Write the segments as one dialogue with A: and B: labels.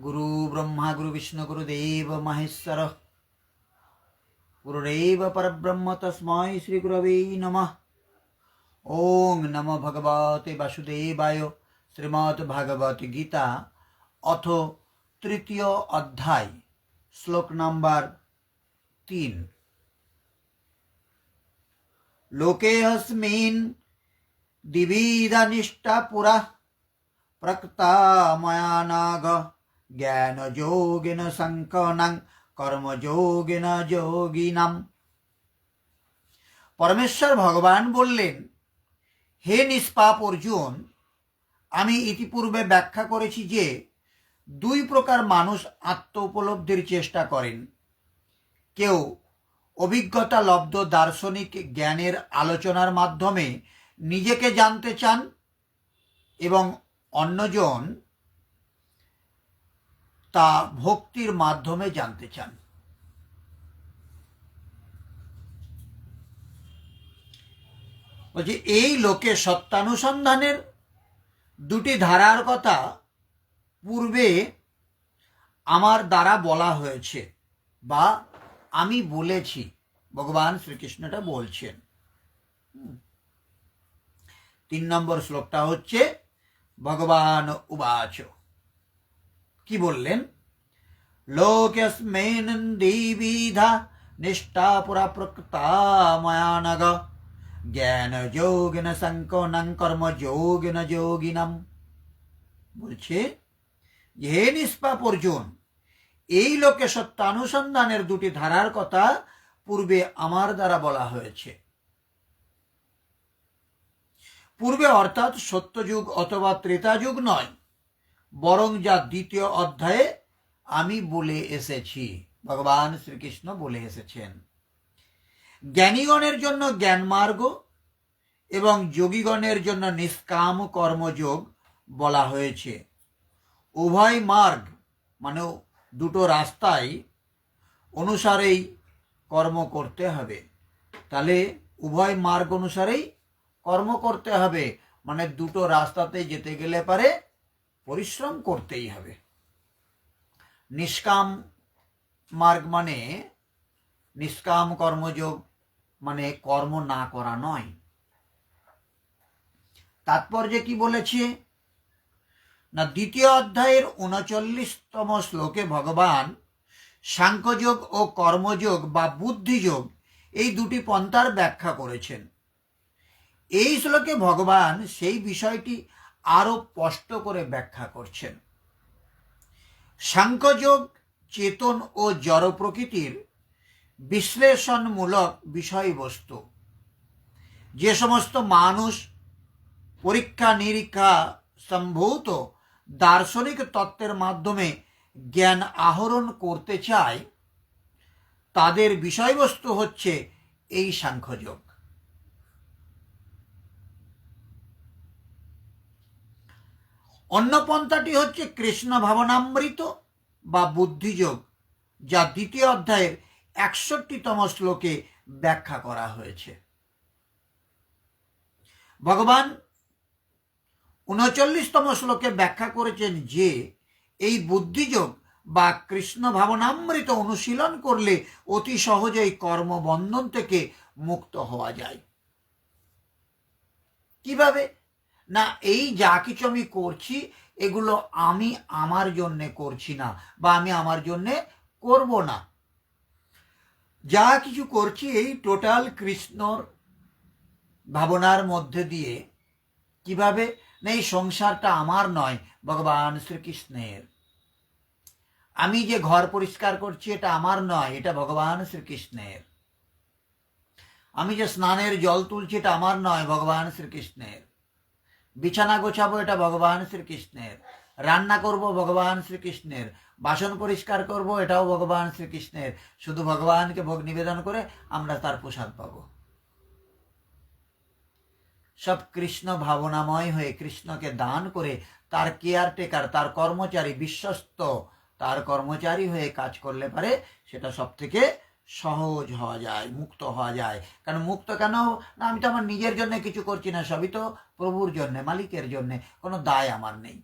A: গুরু ব্রহ্মা গুরু বিষ্ণু গুরুদেব মহেশ্বর গুরুরেব পরব্রহ্ম তস্মৈ শ্রী গুরবে নমঃ ওং নম ভগবতে বাসুদেবায় শ্রীমদ্ ভাগবত গীতা অথ তৃতীয় অধ্যায় শ্লোক নাম্বার তিন লোকেऽস্মিन् দিবিদানিষ্টা পুরা প্রক্তা ময়া নাগ জ্ঞানযোগিন সংকনং কর্মযোগিন যোগিনাম পরমেশ্বর ভগবান বললেন হে নিষ্পাপ অর্জুন, আমি ইতিপূর্বে ব্যাখ্যা করেছি যে, দুই প্রকার মানুষ আত্ম উপলব্ধির চেষ্টা করেন। কেউ অভিজ্ঞতা লব্ধ দার্শনিক জ্ঞানের আলোচনার মাধ্যমে নিজেকে জানতে চান এবং অন্যজন তা ভক্তির মাধ্যমে জানতে চান। বলছি, এই লোকে সত্যানুসন্ধানের দুটি ধারার কথা পূর্বে আমার দ্বারা বলা হয়েছে বা আমি বলেছি, ভগবান শ্রীকৃষ্ণটা বলছেন। তিন নম্বর শ্লোকটা হচ্ছে, ভগবান উবাচ। কি বললেন? লোকস্মেন দ্বিবিধা নিষ্ঠা পুরা প্রকৃতা জ্ঞান যোগিন সংকনং কর্ম যোগিন যোগিনম। বলছে, হে নিষ্পাপ অর্জুন, এই লোকে সত্যানুসন্ধানের দুটি ধারার কথা পূর্বে আমার দ্বারা বলা হয়েছে। পূর্বে অর্থাৎ সত্যযুগ অথবা ত্রেতাযুগ নয় বরং যা দ্বিতীয় অধ্যায়ে আমি বলে এসেছি, ভগবান শ্রীকৃষ্ণ বলে এসেছেন। জ্ঞানীগণের জন্য জ্ঞান মার্গ এবং যোগীগণের জন্য নিষ্কাম কর্মযোগ বলা হয়েছে। উভয় মার্গ মানে দুটো রাস্তায় অনুসারেই কর্ম করতে হবে। তাহলে উভয় মার্গ অনুসারেই কর্ম করতে হবে মানে দুটো রাস্তাতে যেতে গেলে পারে পরিশ্রম করতেই হবে। নিষ্কাম মার্গ মানে নিষ্কাম কর্মযোগ মানে কর্ম না করা নয়। তাৎপর্য কি বলেছে? না, দ্বিতীয় অধ্যায়ের উনচল্লিশতম শ্লোকে ভগবান সাংখ্যযোগ ও কর্মযোগ বা বুদ্ধিযোগ এই দুটি পন্থার ব্যাখ্যা করেছেন। এই শ্লোকে ভগবান সেই বিষয়টি আরও স্পষ্ট করে ব্যাখ্যা করছেন। সাংখ্যযোগ, চেতন ও জড় প্রকৃতির বিশ্লেষণমূলক বিষয়বস্তু। যে সমস্ত মানুষ পরীক্ষা, নিরীক্ষা সম্ভূত দার্শনিক তত্ত্বের মাধ্যমে জ্ঞান আহরণ করতে চায়, তাদের বিষয়বস্তু হচ্ছে এই সাংখ্যযোগ। অন্য পন্থাটি হচ্ছে কৃষ্ণ ভাবনামৃত বা বুদ্ধিযোগ, যা দ্বিতীয় অধ্যায়ের একষট্টিতম শ্লোকে ব্যাখ্যা করা হয়েছে। ভগবান উনচল্লিশতম শ্লোকে ব্যাখ্যা করেছেন যে, এই বুদ্ধিযোগ বা কৃষ্ণ ভাবনামৃত অনুশীলন করলে অতি সহজেই কর্মবন্ধন থেকে মুক্ত হওয়া যায়। কীভাবে? না, এই যা কিছু আমি করছি, এগুলো আমি আমার জন্যে করছি না বা আমি আমার জন্যে করব না। যা কিছু করছি এই টোটাল কৃষ্ণর ভাবনার মধ্যে দিয়ে কীভাবে? না, এই সংসারটা আমার নয়, ভগবান শ্রীকৃষ্ণের। আমি যে ঘর পরিষ্কার করছি, এটা আমার নয়, এটা ভগবান শ্রীকৃষ্ণের। আমি যে স্নানের জল তুলছি, এটা আমার নয়, ভগবান শ্রীকৃষ্ণের। বিছানা গোছাবো এটা ভগবান শ্রীকৃষ্ণের। রান্না করব ভগবান শ্রীকৃষ্ণের। বাসন পরিষ্কার করব এটাও ভগবান শ্রীকৃষ্ণের। শুধু ভগবানকে ভোগ নিবেদন করে আমরা তার প্রসাদ পাব। সব কৃষ্ণ ভাবনাময় হয়ে কৃষ্ণকে দান করে তার কেয়ারটেকার, তার কর্মচারী, বিশ্বস্ত, তার কর্মচারী হয়ে কাজ করলে পারে সেটা সব থেকে সহজ হওয়া যায়, মুক্ত হওয়া যায়। কারণ মুক্ত কেন? না, আমি তো আমার নিজের জন্য কিছু করছি না, সবই তো প্রভুর জন্য, মালিকের জন্য কোনো দায় আমার নেই।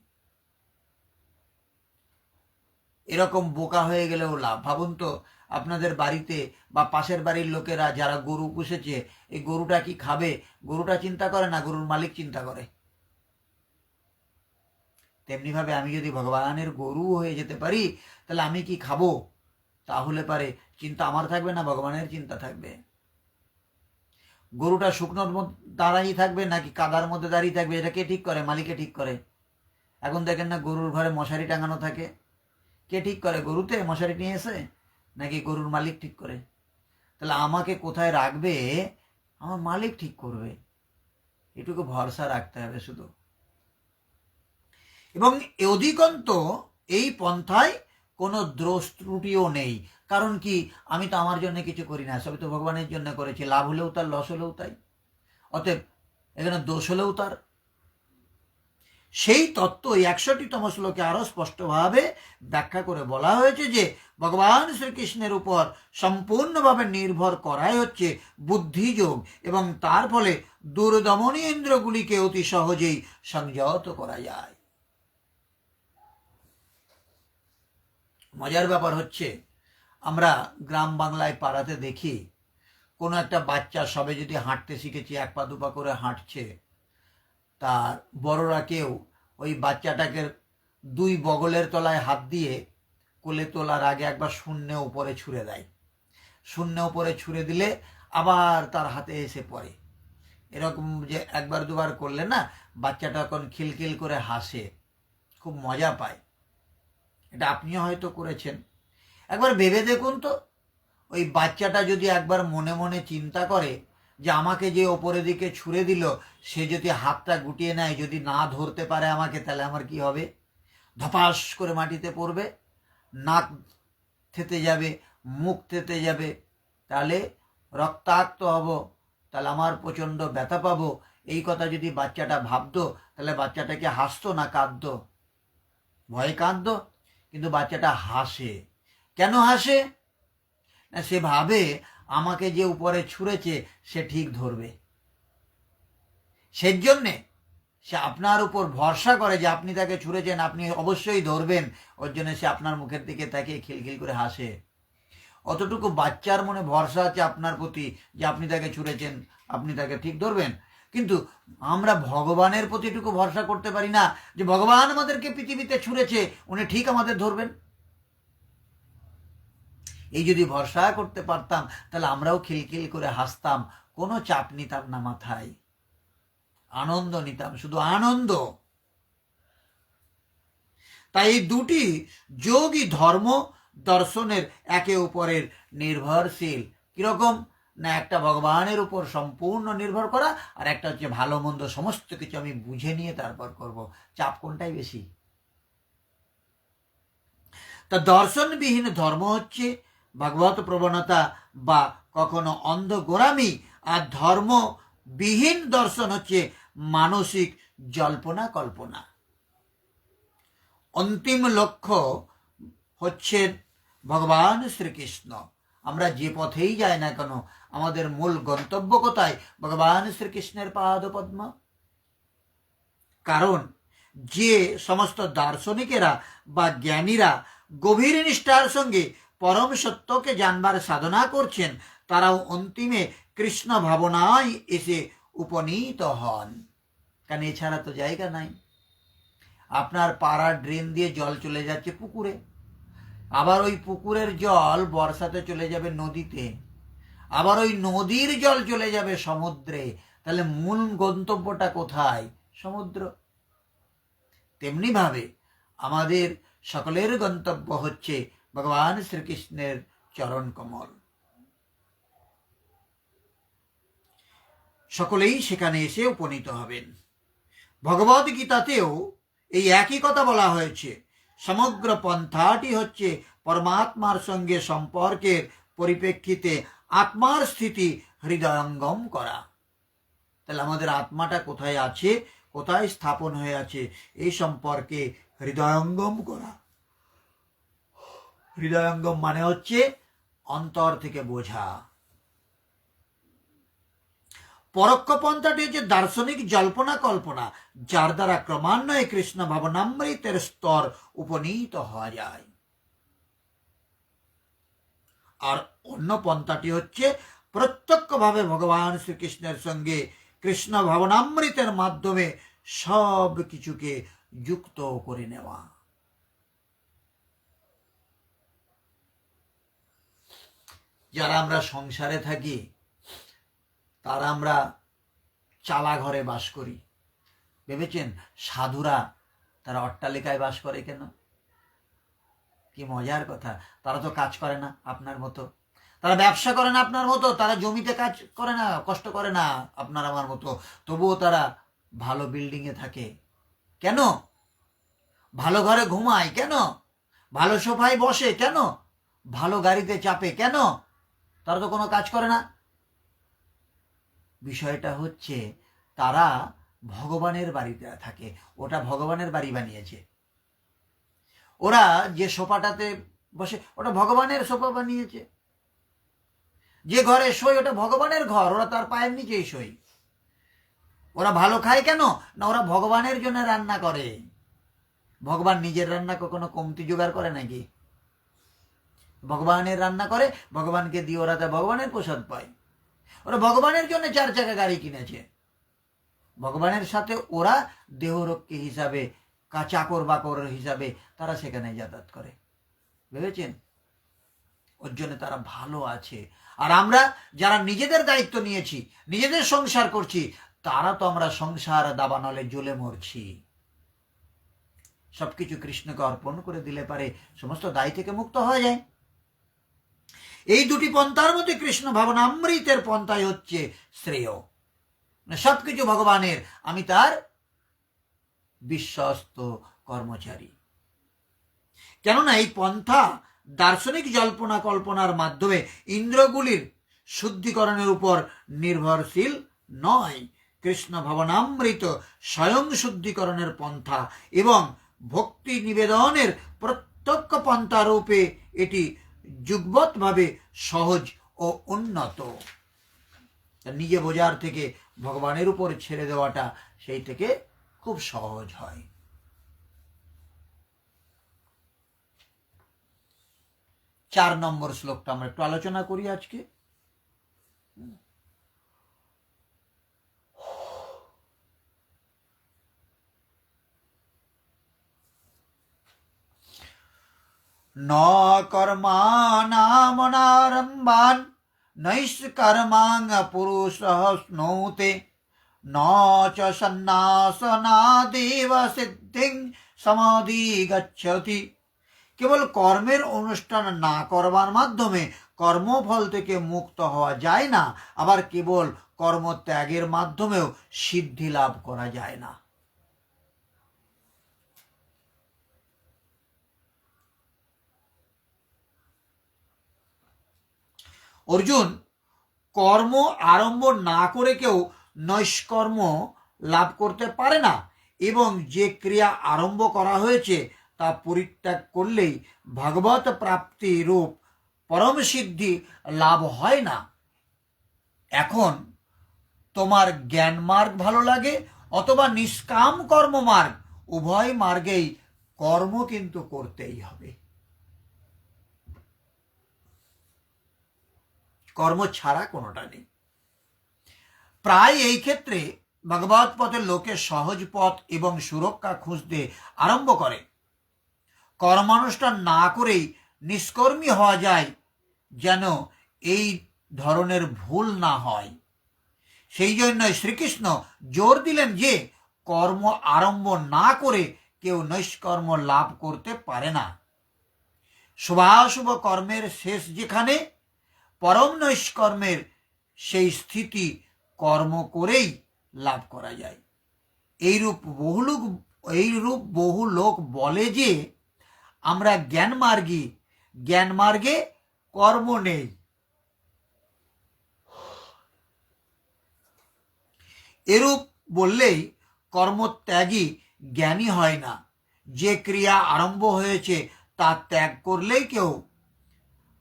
A: এরকম বোকা হয়ে গেলেও লাভ। ভাবুন তো, আপনাদের বাড়িতে বা পাশের বাড়ির লোকেরা যারা গরু পুষেছে, এই গরুটা কি খাবে? গরুটা চিন্তা করে না গরুর মালিক চিন্তা করে? তেমনিভাবে আমি যদি ভগবানের গরু হয়ে যেতে পারি, তাহলে আমি কি খাব? তাহলে পারে, চিন্তা আমার থাকবে না, ভগবানের চিন্তা থাকবে। গরুটা শুকনোর দাঁড়াই থাকবে নাকি কাদার মধ্যে দাঁড়িয়ে থাকবে? এটা কে ঠিক করে? মালিকে ঠিক করে। এখন দেখেন না গরুর ঘরে মশারি টাঙানো থাকে। কে ঠিক করে? গরুতে মশারি নিয়ে এসে নাকি গরুর মালিক ঠিক করে? তাহলে আমাকে কোথায় রাখবে? আমার মালিক ঠিক করবে। এটুকু ভরসা রাখতে হবে শুধু। এবং অধিকন্ত এই পন্থায় কোনো দোষ ত্রুটিও নেই। কারণ কি? আমি তো আমার জন্য কিছু করি না, সবই তো ভগবানের জন্য করেছি। লাভ হলেও তার, লস হলেও তাই। অতএব এখানে দোষ হলেও তার। সেই তত্ত্ব একষট্টিতম শ্লোকে আরও স্পষ্টভাবে ব্যাখ্যা করে বলা হয়েছে যে, ভগবান শ্রীকৃষ্ণের উপর সম্পূর্ণভাবে নির্ভর করাই হচ্ছে বুদ্ধিযোগ এবং তার ফলে দুর্দমনী ইন্দ্রগুলিকে অতি সহজেই সংযত করা যায়। মজার ব্যাপার হচ্ছে আমরা গ্রাম বাংলায় পাড়াতে দেখি, কোনো একটা বাচ্চা সবে যদি হাঁটতে শিখেছে, এক পা দুপা করে হাঁটছে, তার বড়রা কেউ ওই বাচ্চাটাকে দুই বগলের তলায় হাত দিয়ে কোলে তোলার আগে একবার শূন্য উপরে ছুঁড়ে দেয়। শূন্য উপরে ছুঁড়ে দিলে আবার তার হাতে এসে পড়ে। এরকম যে একবার দুবার করলে না, বাচ্চাটা এখন খিলখিল করে হাসে, খুব মজা পায়। এটা আপনিও হয়তো করেছেন। একবার ভেবে দেখুন তো। ওই বাচ্চাটা যদি একবার মনে মনে চিন্তা করে যে আমাকে যে ওপরের দিকে ছুঁড়ে দিল, সে যদি হাতটা গুটিয়ে নেয়, যদি না ধরতে পারে আমাকে, তাহলে আমার কি হবে? ধপাস করে মাটিতে পড়বে, নাক থেতে যাবে, মুখ থেতে যাবে। তাহলে রক্তাক্ত হব, তাহলে আমার প্রচণ্ড ব্যথা পাবো। এই কথা যদি বাচ্চাটা ভাবতো, তাহলে বাচ্চাটাকে হাসতো না, কাঁদতো। ভয়ে কাঁদতো, কিন্তু বাচ্চাটা হাসে। কেন হাসে? না, সে ভাবে আমাকে যে উপরে ছুঁড়েছে, সে ঠিক ধরবে। সেই জন্যে সে আপনার উপর ভরসা করে যে আপনি তাকে ছুঁড়েছেন, আপনি অবশ্যই ধরবেন। ওর জন্য সে আপনার মুখের দিকে তাকে খিলখিল করে হাসে। অতটুকু বাচ্চার মনে ভরসা আছে আপনার প্রতি যে আপনি তাকে ছুঁড়েছেন, আপনি তাকে ঠিক ধরবেন। কিন্তু আমরা ভগবানের প্রতিটুকু ভরসা করতে পারি না যে ভগবান আমাদেরকে পৃথিবীতে ছুঁড়েছে, উনি ঠিক আমাদের ধরবেন। এই যদি ভরসা করতে পারতাম, তাহলে আমরাও খিলখিল করে হাসতাম। কোনো চাপ নিতাম না মাথায়। আনন্দ নিতাম, শুধু আনন্দ। তাই এই দুটি যোগী ধর্ম দর্শনের একে উপরের নির্ভরশীল। কীরকম? না একটা ভগবানের উপর সম্পূর্ণ নির্ভর করা, আর একটা হচ্ছে ভালো মন্দ সমস্ত কিছু আমি বুঝে নিয়ে তারপর করব। চাপ কোনটাই বেশি? তা দর্শনবিহীন ধর্ম হচ্ছে ভাগবত প্রবণতা বা কখনো অন্ধ গোরামি আর ধর্মবিহীন দর্শন হচ্ছে মানসিক জল্পনা কল্পনা। অন্তিম লক্ষ্য হচ্ছে ভগবান শ্রীকৃষ্ণ। আমরা যে পথেই যাই না কেন, আমাদের মূল গন্তব্য কোথায়? ভগবান শ্রীকৃষ্ণের পাদপদ্ম। কারণ যে সমস্ত দার্শনিকেরা বা জ্ঞানীরা গভীর নিষ্ঠার সঙ্গে পরম সত্যকে জানবার সাধনা করছেন, তারাও অন্তিমে কৃষ্ণ ভাবনায় এসে উপনীত হন। কারণ এছাড়া তো জায়গা নাই। আপনার পাড়ার ড্রেন দিয়ে জল চলে যাচ্ছে পুকুরে। আবার ওই পুকুরের জল বর্ষাতে চলে যাবে নদীতে। আবার ওই নদীর জল চলে যাবে সমুদ্রে। তাহলে মূল গন্তব্যটা কোথায়? সমুদ্র। তেমনি ভাবে আমাদের সকলের গন্তব্য হচ্ছে ভগবান শ্রীকৃষ্ণের চরণ কমল। সকলেই সেখানে এসে উপনীত হবেন। ভগবদ গীতাতেও এই একই কথা বলা হয়েছে। সমগ্র পন্থাটি হচ্ছে পরমাত্মার সঙ্গে সম্পর্কের পরিপ্রেক্ষিতে আত্মার স্থিতি হৃদয়ঙ্গম করা। তাহলে আমাদের আত্মাটা কোথায় আছে, কোথায় স্থাপন হয়ে আছে, এই সম্পর্কে হৃদয়ঙ্গম করা। হৃদয়ঙ্গম মানে হচ্ছে অন্তর থেকে বোঝা। পরোক্ষ পন্থাটি হচ্ছে দার্শনিক জল্পনা কল্পনা যার দ্বারা ক্রমান্বয়ে কৃষ্ণ ভাবনামৃতের স্তর উপনীত হওয়া যায়। আর অন্য পন্থাটি হচ্ছে প্রত্যক্ষভাবে ভগবান শ্রীকৃষ্ণের সঙ্গে কৃষ্ণ ভাবনামৃতের মাধ্যমে সব কিছুকে যুক্ত করে নেওয়া। যারা আমরা সংসারে থাকি, তারা আমরা চালা ঘরে বাস করি। ভেবেছেন সাধুরা তারা অট্টালিকায় বাস করে কেন? কি মজার কথা, তারা তো কাজ করে না আপনার মতো। তারা ব্যবসা করে না আপনার মতো, তারা জমিতে কাজ করে না, কষ্ট করে না আপনার আমার মতো। তবুও তারা ভালো বিল্ডিংয়ে থাকে। কেন? ভালো ঘরে ঘুমায় কেন? ভালো সোফায় বসে কেন? ভালো গাড়িতে চাপে কেন? তারা তো কোনো কাজ করে না। বিষয়টা হচ্ছে তারা ভগবানের বাড়িতে থাকে, ওটা ভগবানের বাড়ি বানিয়েছে। ওরা যে সোফাটাতে বসে, ওটা ভগবানের সোফা বানিয়েছে। যে ঘরে সই ওটা ভগবানের ঘর, ওরা তার পায়ের নিচেই সই ওরা ভালো খায় কেন? না, ওরা ভগবানের জন্য রান্না করে। ভগবান নিজের রান্না কখনো কমতি জোগাড় করে নাকি? ভগবানের রান্না করে, ভগবানকে দিয়ে ওরা তা ভগবানের প্রসাদ পায়। ওরা ভগবানের জন্য চার চাকা গাড়ি কিনেছে। ভগবানের সাথে ওরা দেহরক্ষী হিসাবে চাকর বাকর হিসাবে তারা সেখানে যাতায়াত করে। ভেবেছেন? ওর জন্য তারা ভালো আছে। আর আমরা যারা নিজেদের দায়িত্ব নিয়েছি, নিজেদের সংসার করছি, তারা তো আমরা সংসার দাবানলে জ্বলে মরছি। সবকিছু কৃষ্ণকে অর্পণ করে দিলে পারে, সমস্ত দায় থেকে মুক্ত হয়ে যায়। এই দুটি পন্থার মধ্যে কৃষ্ণ ভাবনামৃতের পন্থাই হচ্ছে শ্রেয়। মানে সবকিছু ভগবানের। আমি তার বিশ্বস্ত কর্মচারী। কেননা এই পন্থা দার্শনিক জল্পনা কল্পনার মাধ্যমে ইন্দ্রগুলির শুদ্ধিকরণের উপর নির্ভরশীল নয়। কৃষ্ণ ভবনামৃত স্বয়ং শুদ্ধিকরণের পন্থা এবং ভক্তি নিবেদনের প্রত্যক্ষ পন্থা রূপে এটি যুগবৎভাবে সহজ ও উন্নত। নিজে বোঝার থেকে ভগবানের উপর ছেড়ে দেওয়াটা সেই থেকে খুব সহজ হয়। চার নম্বর শ্লোকটা আমরা একটু আলোচনা করি আজকে। ন কর্মানামনারম্ভান নৈষ্কর্মাং পুরুষ স্নৌতে ন চ সন্ন্যাসনাদেব সিদ্ধিং সমাধি গচ্ছতি কেবল কর্মের অনুষ্ঠান না করবার মাধ্যমে কর্মফল থেকে মুক্ত হওয়া যায় না, আবার কেবল কর্মত্যাগের মাধ্যমেও সিদ্ধি লাভ করা যায় না। অর্জুন, কর্ম আরম্ভ না করে কেউ নৈষ্কর্ম লাভ করতে পারে না এবং যে ক্রিয়া আরম্ভ করা হয়েছে তা পরিত্যাগ করলেই ভগবত প্রাপ্তি রূপ পরম সিদ্ধি লাভ হয় না। এখন তোমার জ্ঞান মার্গ ভালো লাগে অথবা নিষ্কাম কর্ম মার্গ, উভয় মার্গেই কর্ম কিন্তু করতেই হবে। কর্ম ছাড়া কোনোটা নেই। প্রায় এই ক্ষেত্রে ভগবত পথের লোকে সহজ পথ এবং সুরক্ষা খুঁজতে আরম্ভ করে। কর্মানুষ্ঠান না করেই নিষ্কর্মী হওয়া যায় যেন এই ধরনের ভুল না হয়। সেই জন্য শ্রীকৃষ্ণ জোর দিলেন যে কর্ম আরম্ভ না করে কেউ নৈষ্কর্ম লাভ করতে পারে না। শুভাশুভ কর্মের শেষ যেখানে পরম নৈষ্কর্মের সেই স্থিতি কর্ম করেই লাভ করা যায়। এইরূপ বহু লোক এইরূপ বহু লোক বলে যে, আমরা জ্ঞান মার্গী জ্ঞান মার্গে কর্ম নেই। এরূপ বললেই কর্মত্যাগী জ্ঞানী হয় না। যে ক্রিয়া আরম্ভ হয়েছে তা ত্যাগ করলেই কেউ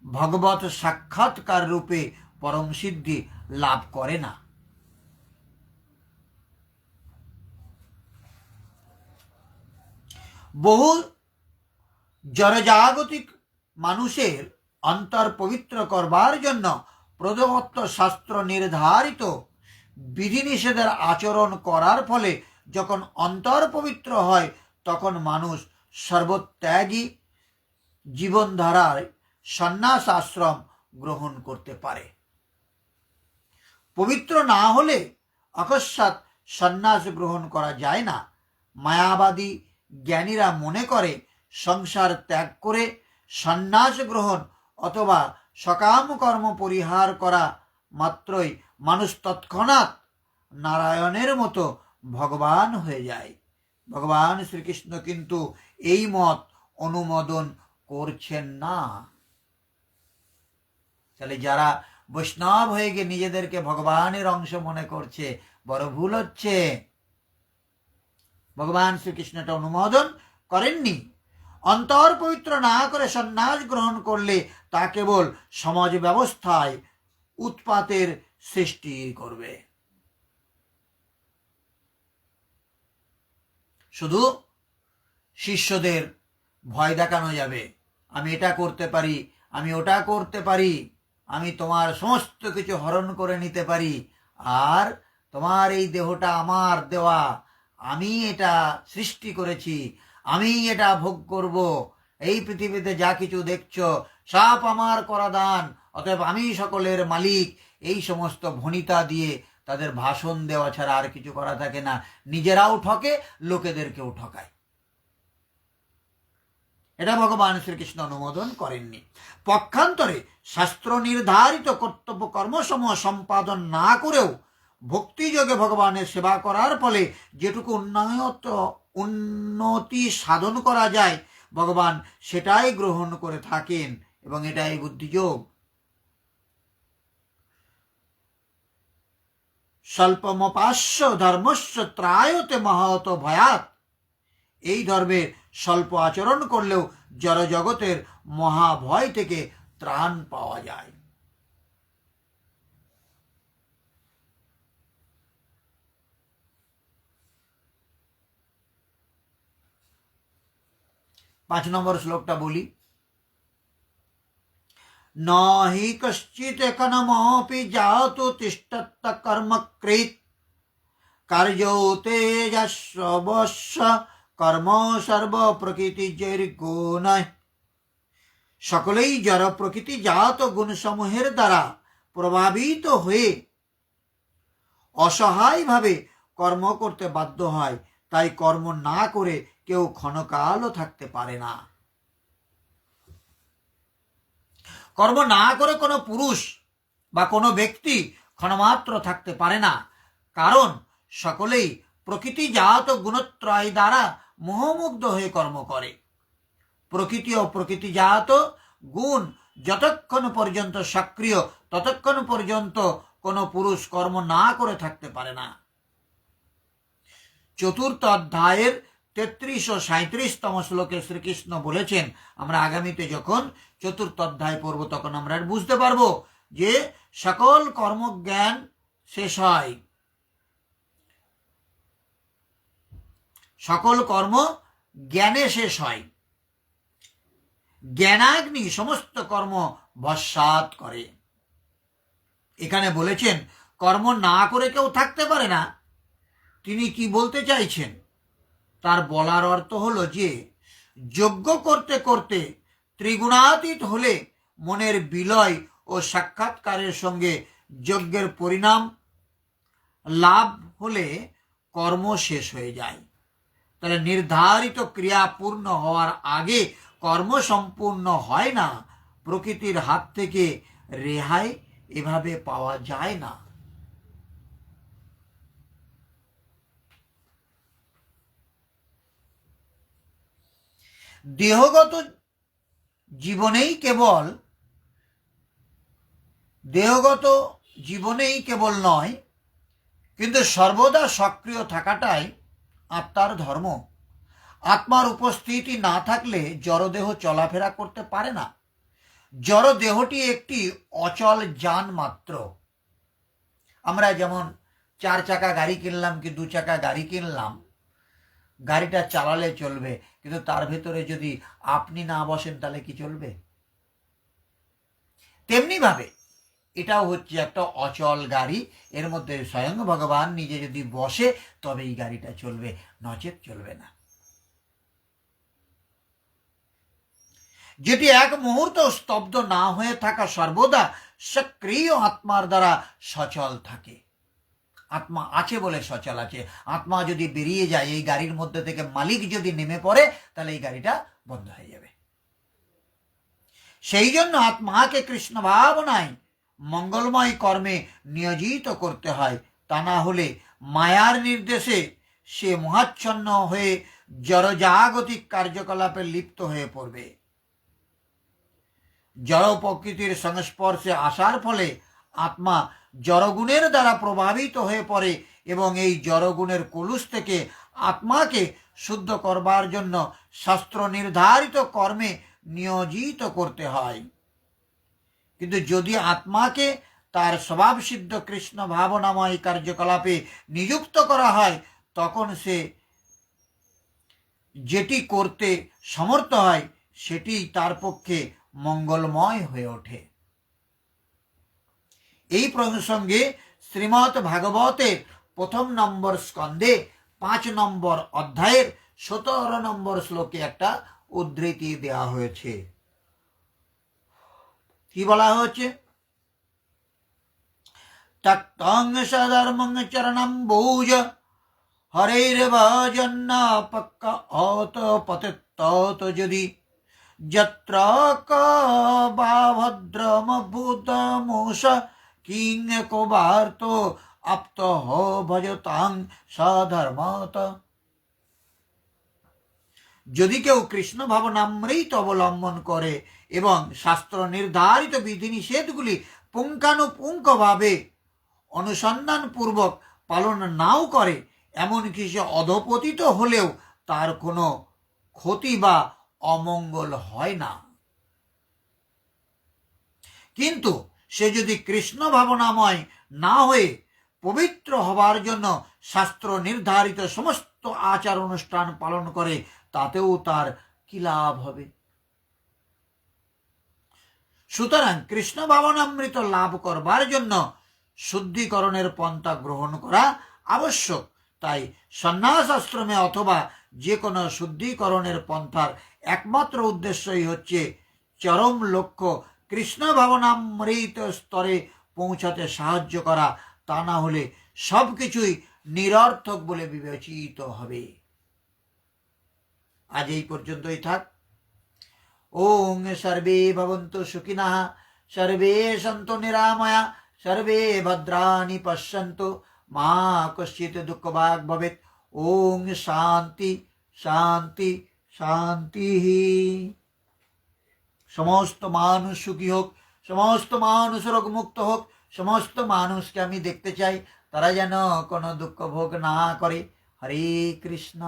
A: ভগবত সাক্ষাৎকার রূপে পরম সিদ্ধি লাভ করে না। বহু জড়জাগতিক মানুষের অন্তর পবিত্র করবার জন্য প্রদত্ত শাস্ত্র নির্ধারিত বিধিনিষেধের আচরণ করার ফলে যখন অন্তর পবিত্র হয়, তখন মানুষ সর্বত্যাগী জীবনধারায় সন্ন্যাস আশ্রম গ্রহণ করতে পারে। পবিত্র না হলে অকস্মাৎ সন্ন্যাস গ্রহণ করা যায় না। মায়াবাদী জ্ঞানীরা মনে করে সংসার ত্যাগ করে সন্ন্যাস গ্রহণ অথবা সকাম কর্ম পরিহার করা মাত্রই মানুষ তৎক্ষণাৎ নারায়ণের মতো ভগবান হয়ে যায়। ভগবান শ্রীকৃষ্ণ কিন্তু এই মত অনুমোদন করছেন না। তাহলে যারা বৈষ্ণব হয়ে গিয়ে নিজেদেরকে ভগবানের অংশ মনে করছে, বড় ভুল হচ্ছে। ভগবান শ্রীকৃষ্ণ এটা অনুমোদন করেননি। অন্তর পবিত্র না করে সন্ন্যাস গ্রহণ করলে তা কেবল সমাজ ব্যবস্থায় উৎপাতের সৃষ্টি করবে। শুধু শিষ্যদের ভয় দেখানো যাবে। আমি এটা করতে পারি, আমি ওটা করতে পারি। আমি তোমার সমস্ত কিছু হরণ করে নিতে পারি। আর তোমার এই দেহটা আমার দেওয়া। আমি এটা সৃষ্টি করেছি। আমি এটা ভোগ করব। এই পৃথিবীতে যা কিছু দেখছ সাপ আমার করা দান অতএব আমি সকলের মালিক। এই সমস্ত ভনিতা দিয়ে তাদের ভাষণ দেওয়া ছাড়া আর কিছু করা থাকে না। নিজেরাও ঠকে, লোকেদেরকেও ঠকায়। এটা ভগবান শ্রীকৃষ্ণ অনুমোদন করেননি। পক্ষান্তরে শাস্ত্র নির্ধারিত কর্তব্য কর্মসমূহ সম্পাদন না করেও ভক্তিযোগে ভগবানের সেবা করার ফলে যেটুকু উন্নয়ত, উন্নতি সাধন করা যায়, ভগবান সেটাই গ্রহণ করে থাকেন এবং এটাই বুদ্ধিযোগ। স্বল্পমপাস্য ধর্মস্য ত্রায়তে মহত ভয়াত। এই ধর্মের স্বল্প আচরণ করলেও জড়জগতের মহাভয় থেকে ত্রাণ পাওয়া যায়। পাঁচ নম্বর শ্লোকটা বলি। নি কশ্চিৎ কনমপি জাতু তিষ্ঠত্ত কর্মকৃত কার্যতে যশবস্য কর্ম সর্ব প্রকৃতি গুণ সকলেই জড় প্রকৃতি জাত গুণসমূহের দ্বারা প্রভাবিত হয়ে অসহায়ভাবে কর্ম করতে বাধ্য হয়, তাই কর্ম না করে কেউ ক্ষণকালও থাকতে পারে না। কর্ম না করে কোনো পুরুষ বা কোনো ব্যক্তি ক্ষণমাত্র থাকতে পারে না, কারণ সকলেই প্রকৃতিজাত গুণত্রয় দ্বারা মোহমুগ্ধ হয়ে কর্ম করে। প্রকৃতি ও প্রকৃতিজাত গুণ যতক্ষণ পর্যন্ত সক্রিয়, ততক্ষণ পর্যন্ত কোনো পুরুষ কর্ম না করে থাকতে পারে না। চতুর্থ অধ্যায়ের তেত্রিশ ও সাঁত্রিশতম শ্লোকে শ্রীকৃষ্ণ বলেছেন, আমরা আগামীতে যখন চতুর্থ অধ্যায় পড়ব, তখন আমরা বুঝতে পারব যে সকল কর্মজ্ঞান শেষ হয়। সকল কর্ম জ্ঞানে শেষ হয়। জ্ঞানাগ্নি সমস্ত কর্ম ভস্মাত করে। এখানে বলেছেন, কর্ম না করে কেউ থাকতে পারে না। তিনি কি বলতে চাইছেন? তার বলার অর্থ হলো যে, যজ্ঞ করতে করতে ত্রিগুণাতীত হলে মনের বিলয় ও সাক্ষাৎকারের সঙ্গে যজ্ঞের পরিণাম লাভ হলে কর্ম শেষ হয়ে যায়। তাহলে নির্ধারিত ক্রিয়া পূর্ণ হওয়ার আগে কর্ম সম্পূর্ণ হয় না, প্রকৃতির হাত থেকে রেহাই এভাবে পাওয়া যায় না। দেহগত জীবনেই কেবল, দেহগত জীবনেই কেবল নয়, কিন্তু সর্বদা সক্রিয় থাকাটাই আত্মার ধর্ম। আত্মার উপস্থিতি না থাকলে জড়দেহ চলাফেরা করতে পারে না। জড় দেহটি একটি অচল যান মাত্র। আমরা যেমন চার চাকা গাড়ি কিনলাম কি দু চাকা গাড়ি কিনলাম, গাড়িটা চালালে চলবে, কিন্তু তার ভেতরে যদি আপনি না বসেন তাহলে কি চলবে? তেমনিভাবে এটাও হচ্ছে একটা অচল গাড়ি। এর মধ্যে স্বয়ং ভগবান নিজে যদি বসে তবে এই গাড়িটা চলবে, নচেত চলবে না। যেটি এক মুহূর্ত স্তব্ধ না হয়ে থাকা সর্বদা সক্রিয় আত্মার দ্বারা সচল থাকে। আত্মা আছে বলে সচল আছে। আত্মা যদি বেরিয়ে যায়, এই গাড়ির মধ্যে থেকে মালিক যদি নেমে পড়ে, তাহলে এই গাড়িটা বন্ধ হয়ে যাবে। সেই জন্য আত্মাকে কৃষ্ণ ভাবনায় মঙ্গলময় কর্মে নিয়োজিত করতে হয়। তা না হলে মায়ার নির্দেশে সে মহাচ্ছন্ন হয়ে জড়জাগতিক কার্যকলাপে লিপ্ত হয়ে পড়বে। জড় প্রকৃতির সংস্পর্শে আসার ফলে আত্মা জড়গুণের দ্বারা প্রভাবিত হয়ে পড়ে এবং এই জড়গুণের কলুষ থেকে আত্মাকে শুদ্ধ করবার জন্য শাস্ত্র নির্ধারিত কর্মে নিয়োজিত করতে হয়। কিন্তু যদি আত্মাকে তার স্বভাবসিদ্ধ কৃষ্ণ ভাবনাময় কার্যকলাপে নিযুক্ত করা হয়, তখন সে যেটি করতে সমর্থ হয়, সেটি তার পক্ষে মঙ্গলময় হয়ে ওঠে। এই প্রসঙ্গে শ্রীমৎ ভাগবতের প্রথম নম্বর স্কন্ধে পাঁচ নম্বর অধ্যায়ের সতেরো নম্বর শ্লোকে একটা উদ্ধৃতি দেওয়া হয়েছে। কি বলা হয়েছে? তক্তং সধর্মং চরণম ভৌজ। হরের ভজন্ন পক্ক অত পতিত যদি। যত্র ক ভদ্রমভূতমোষ কিং কোবার্ত আপ্ত ভজতাং সধর্মত। যদি কেউ কৃষ্ণ ভাবনামৃত অবলম্বন করে এবং শাস্ত্র নির্ধারিত বিধিনিষেধগুলি পুঙ্খানুপুঙ্খভাবে অনুসন্ধানপূর্বক পালন নাও করে, এমনকি সে অধপতিত হলেও তার কোনো ক্ষতি বা অমঙ্গল হয় না। কিন্তু সে যদি কৃষ্ণ ভাবনাময় না হয়ে পবিত্র হবার জন্য শাস্ত্র নির্ধারিত সমস্ত আচার অনুষ্ঠান পালন করে তাতেও তার কি লাভ হবে? সুতরাং কৃষ্ণ ভাবনামৃত লাভ করবার জন্য শুদ্ধিকরণের পন্থা গ্রহণ করা আবশ্যক। তাই সন্ন্যাস আশ্রমে অথবা যে কোনো শুদ্ধিকরণের পন্থার একমাত্র উদ্দেশ্যই হচ্ছে চরম লক্ষ্য কৃষ্ণ ভাবনামৃত স্তরে পৌঁছাতে সাহায্য করা। তা না হলে সব কিছুই নিরর্থক বলে বিবেচিত হবে। আজ এই পর্যন্তই থাক। ওং সর্বে ভবন্তু সুখিনঃ, সর্বে সন্তু নিরাময়া, সর্বে ভদ্রাণি পশ্যন্তু। মা কশ্চিৎ দুঃখভাগ ভবেৎ। ওং শান্তি শান্তি শান্তি। সমস্ত মানুষ সুখী হোক, সমস্ত মানুষ রোগ মুক্ত হোক, সমস্ত মানুষকে আমি দেখতে চাই। তারা যেন কোনো দুঃখ ভোগ না করে। হরে কৃষ্ণ।